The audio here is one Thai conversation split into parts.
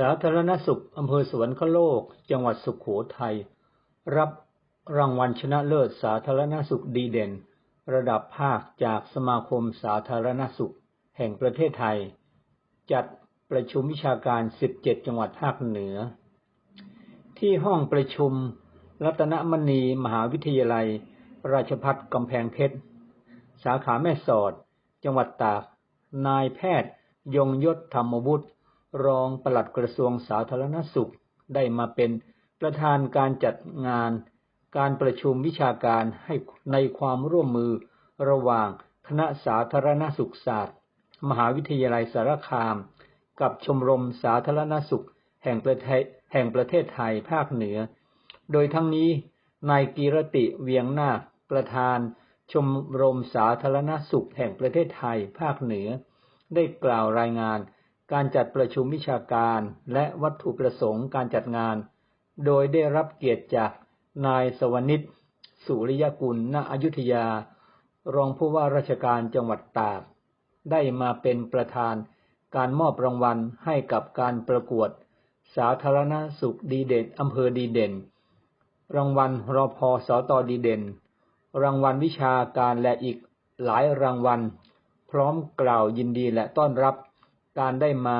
สาธารณสุขอำเภอสวรรคโลก จังหวัดสุขโขทัย รับรางวัลชนะเลิศสาธารณสุขดีเด่น ระดับภาคจากสมาคมสาธารณสุข แห่งประเทศไทย จัดประชุมวิชาการ 17 จังหวัดภาคเหนือ ที่ห้องประชุม รัตนมณีมหาวิทยาลัย ราชพัฒกำแพงเพชร สาขาแม่สอด จังหวัดตาก นายแพทย์ ยงยศธรรมบุตร รองปลัดกระทรวงสาธารณสุข ได้มาเป็นประธานการจัดงาน การประชุมวิชาการให้ในความร่วมมือ ระหว่างคณะสาธารณสุขศาสตร์ มหาวิทยาลัยสารคาม กับชมรมสาธารณสุข แห่งประเทศแห่งประเทศไทยภาคเหนือ โดยทั้งนี้นายกีรติเวียงนาคประธาน ชมรมสาธารณสุขแห่งประเทศไทยภาคเหนือ ได้กล่าวรายงาน การจัดประชุมวิชาการและวัตถุประสงค์การจัดงาน โดยได้รับเกียรติจากนายสวนิตสุริยกุล ณ อยุธยา รองผู้ว่าราชการจังหวัดตาก ได้มาเป็นประธานการมอบรางวัลให้กับการประกวด สาธารณสุขดีเด่นอำเภอดีเด่น รางวัลรอพอสอตอดีเด่น รางวัลวิชาการและอีกหลายรางวัล พร้อมกล่าวยินดีและต้อนรับ การได้มา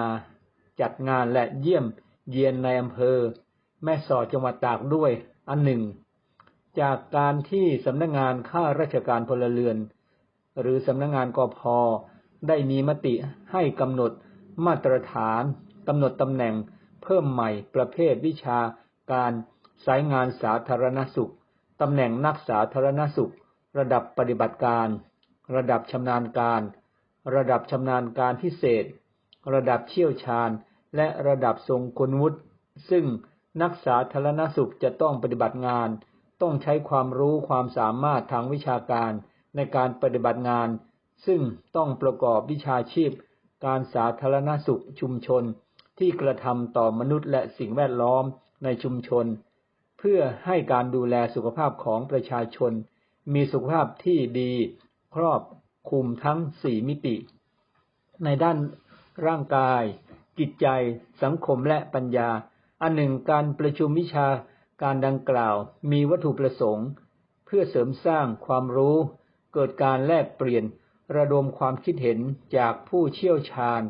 จัดงานและเยี่ยมเยียนในอำเภอ แม่สอดจังหวัดตากด้วยอันหนึ่ง จากการที่สำนักงงานข้าราชการพลเรือน หรือสำนักงงานกพได้มีมติให้กำหนดมาตรฐานกำหนดตำแหน่งเพิ่มใหม่ประเภทวิชาการสายงานสาธารณสุขตำแหน่งนักสาธารณสุข ระดับปฏิบัติการ ระดับชำนาญการ ระดับชำนาญการพิเศษ ระดับเชี่ยวชาญ และระดับทรงคุณวุฒิซึ่งนักสาธารณสุขจะต้องปฏิบัติงาน ต้องใช้ความรู้ความสามารถทางวิชาการในการปฏิบัติงาน ซึ่งต้องประกอบวิชาชีพ การสาธารณสุขชุมชน ที่กระทำต่อมนุษย์และสิ่งแวดล้อมในชุมชน เพื่อให้การดูแลสุขภาพของประชาชน มีสุขภาพที่ดี ครอบคลุมทั้งสี่มิติ ในด้าน ร่างกาย จิตใจ สังคมและปัญญา อันหนึ่งการประชุมวิชาการดังกล่าวมีวัตถุประสงค์ เพื่อเสริมสร้างความรู้ เกิดการแลกเปลี่ยน ระดมความคิดเห็นจากผู้เชี่ยวชาญ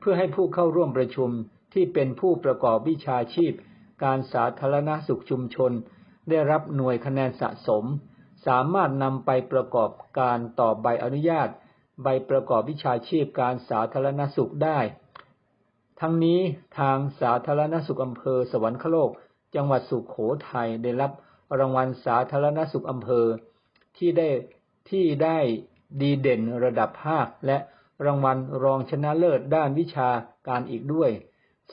เพื่อให้ผู้เข้าร่วมประชุมที่เป็นผู้ประกอบวิชาชีพ การสาธารณสุขชุมชน ได้รับหน่วยคะแนนสะสม สามารถนำไปประกอบการต่อใบอนุญาต ใบประกอบวิชาชีพการสาธารณสุขได้ ทั้งนี้ทางสาธารณสุขอำเภอสวรรคโลก จังหวัดสุขโขทัยได้รับรางวัลสาธารณสุขอำเภอที่ได้ที่ได้ดีเด่นระดับภาคและรางวัลรองชนะเลิศด้านวิชาการอีกด้วย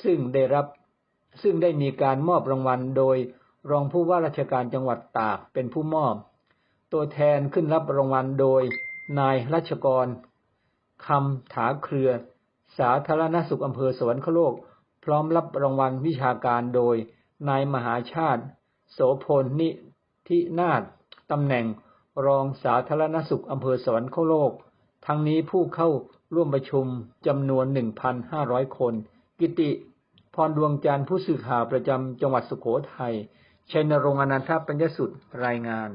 ซึ่งได้รับซึ่งได้มีการมอบรางวัลโดยรองผู้ว่าราชการจังหวัดตากเป็นผู้มอบ ตัวแทนขึ้นรับรางวัลโดย นายรัชกรคำถาเครือ สาธารณสุขอำเภอสวรรคโลก พร้อมรับรางวัลวิชาการโดย นายมหาชาติ โสพลนิธินาถตำแหน่งรองสาธารณสุขอำเภอสวรรคโลก ทั้งนี้ผู้เข้าร่วมประชุมจำนวน 1,500 คน กิติ พรดวงจันทร์ผู้สื่อข่าวประจำจังหวัดสุโขทัยชัยนรงค์อนันทปัญญสุดรายงาน